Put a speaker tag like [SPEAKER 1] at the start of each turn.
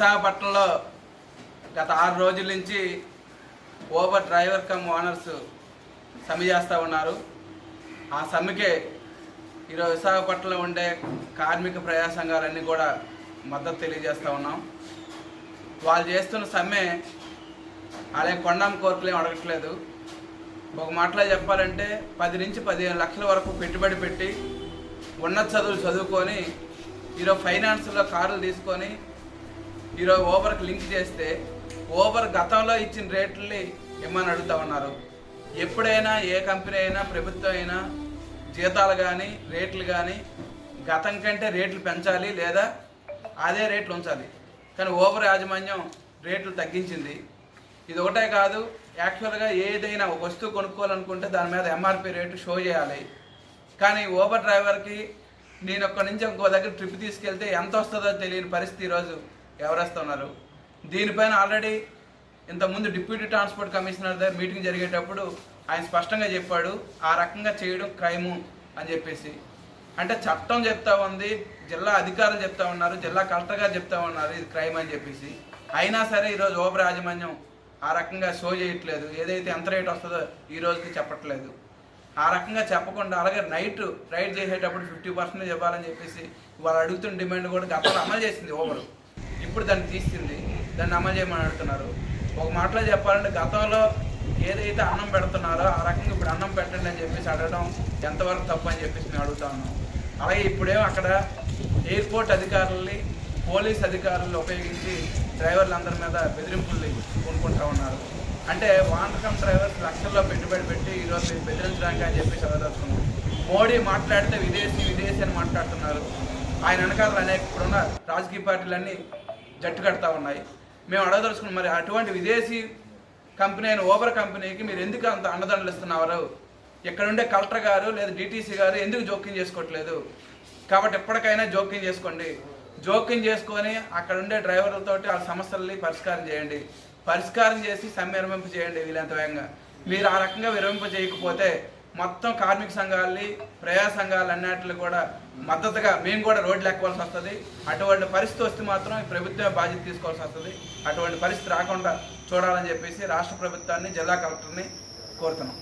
[SPEAKER 1] విశాఖపట్నంలో గత ఆరు రోజుల నుంచి ఓబర్ డ్రైవర్ కమ్ ఓనర్స్ సమ్మె చేస్తూ ఉన్నారు. ఆ సమ్మెకే ఈరోజు విశాఖపట్నంలో ఉండే కార్మిక ప్రజా సంఘాలన్నీ కూడా మద్దతు తెలియజేస్తూ ఉన్నాం. వాళ్ళు చేస్తున్న సమ్మె అలాగే కొండం కోరికలేం అడగట్లేదు. ఒక మాటలో చెప్పాలంటే పది నుంచి పదిహేను లక్షల వరకు పెట్టుబడి పెట్టి ఉన్నత చదువులు చదువుకొని ఈరోజు ఫైనాన్స్లో కార్లు తీసుకొని ఈరోజు ఓవర్కి లింక్ చేస్తే ఓవర్ గతంలో ఇచ్చిన రేట్లని ఇమ్మని అడుగుతా ఉన్నారు? ఎప్పుడైనా ఏ కంపెనీ అయినా ప్రభుత్వం అయినా జీతాలు కానీ రేట్లు కానీ గతం కంటే రేట్లు పెంచాలి లేదా అదే రేట్లు ఉంచాలి. కానీ ఓవర్ యాజమాన్యం రేట్లు తగ్గించింది. ఇది ఒకటే కాదు యాక్చువల్గా ఏదైనా ఒక వస్తువు కొనుక్కోవాలనుకుంటే దాని మీద ఎంఆర్పి రేటు షో చేయాలి. కానీ ఓవర్ డ్రైవర్కి నేను ఒక్క నుంచి ఇంకో దగ్గర ట్రిప్ తీసుకెళ్తే ఎంత వస్తుందో తెలియని పరిస్థితి ఈరోజు. ఎవరేస్తున్నారు? దీనిపైన ఆల్రెడీ ఇంతకుముందు డిప్యూటీ ట్రాన్స్పోర్ట్ కమిషనర్ దగ్గర మీటింగ్ జరిగేటప్పుడు ఆయన స్పష్టంగా చెప్పాడు ఆ రకంగా చేయడం క్రైము అని చెప్పేసి. అంటే చట్టం చెప్తా ఉంది జిల్లా అధికారులు చెప్తా ఉన్నారు జిల్లా కలెక్టర్ గారు చెప్తా ఉన్నారు ఇది క్రైమ్ అని చెప్పేసి. అయినా సరే ఈరోజు ఓబర్ యాజమాన్యం ఆ రకంగా షో చేయట్లేదు. ఏదైతే ఎంత రేట్ వస్తుందో ఈ రోజుకి చెప్పట్లేదు. ఆ రకంగా చెప్పకుండా అలాగే నైట్ రైడ్ చేసేటప్పుడు ఫిఫ్టీ పర్సెంటేజ్ ఇవ్వాలని చెప్పేసి వాళ్ళు అడుగుతున్న డిమాండ్ కూడా గతంలో అమలు చేసింది ఓబరు. ఇప్పుడు దాన్ని తీసింది దాన్ని అమలు చేయమని అడుగుతున్నారు. ఒక మాటలో చెప్పాలంటే గతంలో ఏదైతే అన్నం పెడుతున్నారో ఆ రకంగా ఇప్పుడు అన్నం పెట్టండి అని చెప్పేసి అడగడం ఎంతవరకు తప్పు అని చెప్పేసి మేము అడుగుతా ఉన్నాం అలాగే ఇప్పుడేమో అక్కడ ఎయిర్పోర్ట్ అధికారుల్ని పోలీస్ అధికారులు ఉపయోగించి డ్రైవర్లందరి మీద బెదిరింపుల్ని కొనుక్కుంటా ఉన్నారు. అంటే వానకం డ్రైవర్స్ లక్షల్లో పెట్టుబడి పెట్టి ఈరోజు బెదిరించడానికి అని చెప్పేసి చదవదలుచుకున్నాం మోడీ మాట్లాడితే విదేశీ విదేశీ అని మాట్లాడుతున్నారు. ఆయన వెనకాల అనేక ఇప్పుడున్న రాజకీయ పార్టీలన్నీ జట్టు కడతా ఉన్నాయి. మేము అడగదలుచుకున్నాం మరి అటువంటి విదేశీ కంపెనీ అయిన ఓబర్ కంపెనీకి మీరు ఎందుకు అంత అన్నదండలు ఇస్తున్నారు? ఇక్కడ ఉండే కలెక్టర్ గారు లేదా డిటీసీ గారు ఎందుకు జోక్యం చేసుకోవట్లేదు? కాబట్టి ఎప్పటికైనా జోక్యం చేసుకోండి. జోక్యం చేసుకొని అక్కడ ఉండే డ్రైవర్లతోటి ఆ సమస్యల్ని పరిష్కారం చేయండి. పరిష్కారం చేసి సమ్మె విరమింప చేయండి వీలంత వేగంగా. మీరు ఆ రకంగా విరమింప చేయకపోతే మొత్తం కార్మిక సంఘాలని ప్రజా సంఘాలు అన్నింటిని కూడా మద్దతుగా మేము కూడా రోడ్లు ఎక్కవలసి వస్తుంది. అటువంటి పరిస్థితి వస్తే మాత్రం ప్రభుత్వమే బాధ్యత తీసుకోవాల్సి వస్తుంది. అటువంటి పరిస్థితి రాకుండా చూడాలని చెప్పేసి రాష్ట్ర ప్రభుత్వాన్ని జిల్లా కలెక్టర్ని కోరుతున్నాం.